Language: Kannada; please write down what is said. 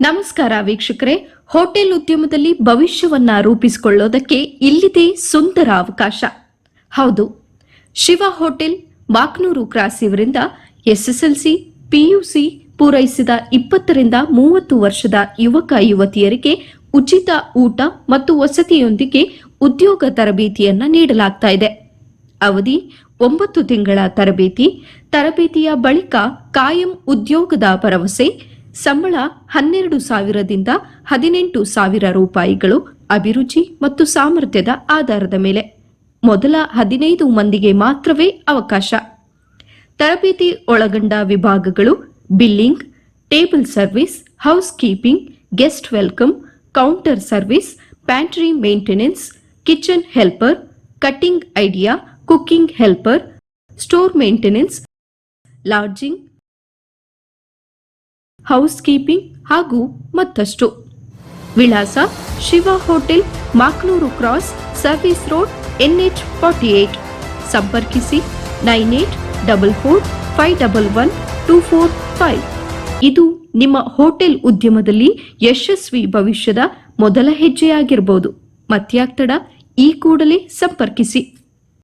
ನಮಸ್ಕಾರ ವೀಕ್ಷಕರೇ. ಹೋಟೆಲ್ ಉದ್ಯಮದಲ್ಲಿ ಭವಿಷ್ಯವನ್ನ ರೂಪಿಸಿಕೊಳ್ಳೋದಕ್ಕೆ ಇಲ್ಲಿದೆ ಸುಂದರ ಅವಕಾಶ. ಹೌದು. ಶಿವ ಹೋಟೆಲ್ ಬಾಕ್ನೂರು ಕ್ರಾಸ್ ಇವರಿಂದ ಎಸ್ಎಸ್ಎಲ್ಸಿ ಪಿಯುಸಿ ಪೂರೈಸಿದ ಇಪ್ಪತ್ತರಿಂದ ಮೂವತ್ತು ವರ್ಷದ ಯುವಕ ಯುವತಿಯರಿಗೆ ಉಚಿತ ಊಟ ಮತ್ತು ವಸತಿಯೊಂದಿಗೆ ಉದ್ಯೋಗ ತರಬೇತಿಯನ್ನ ನೀಡಲಾಗ್ತಾ ಇದೆ. ಅವಧಿ ಒಂಬತ್ತು ತಿಂಗಳ ತರಬೇತಿ, ತರಬೇತಿಯ ಬಳಿಕ ಕಾಯಂ ಉದ್ಯೋಗದ ಭರವಸೆ ಸಂಬಳ ಹನ್ನೆರಡು ಸಾವಿರದಿಂದ ಹದಿನೆಂಟು ಸಾವಿರ ರೂಪಾಯಿಗಳು ಅಭಿರುಚಿ ಮತ್ತು ಸಾಮರ್ಥ್ಯದ ಆಧಾರದ ಮೇಲೆ. ಮೊದಲ ಹದಿನೈದು ಮಂದಿಗೆ ಮಾತ್ರವೇ ಅವಕಾಶ. ತರಬೇತಿ ಒಳಗೊಂಡ ವಿಭಾಗಗಳು billing, table service housekeeping guest welcome, counter service, pantry maintenance, kitchen helper, cutting idea, cooking helper, store maintenance, lodging housekeeping ಹಾಗೂ ಮತ್ತಷ್ಟು. ವಿಳಾಸ Shiva hotel, Maknooru cross, service road, NH forty eight. ಸಂಪರ್ಕಿಸಿ nine eight double four five double one two four five. ಇದು ನಿಮ್ಮ ಹೋಟೆಲ್ ಉದ್ಯಮದಲ್ಲಿ ಯಶಸ್ವಿ ಭವಿಷ್ಯದ ಮೊದಲ ಹೆಜ್ಜೆಯಾಗಿರಬಹುದು ಮತ್ಯಾಗ್ತಡ ಈ ಕೂಡಲೇ ಸಂಪರ್ಕಿಸಿ.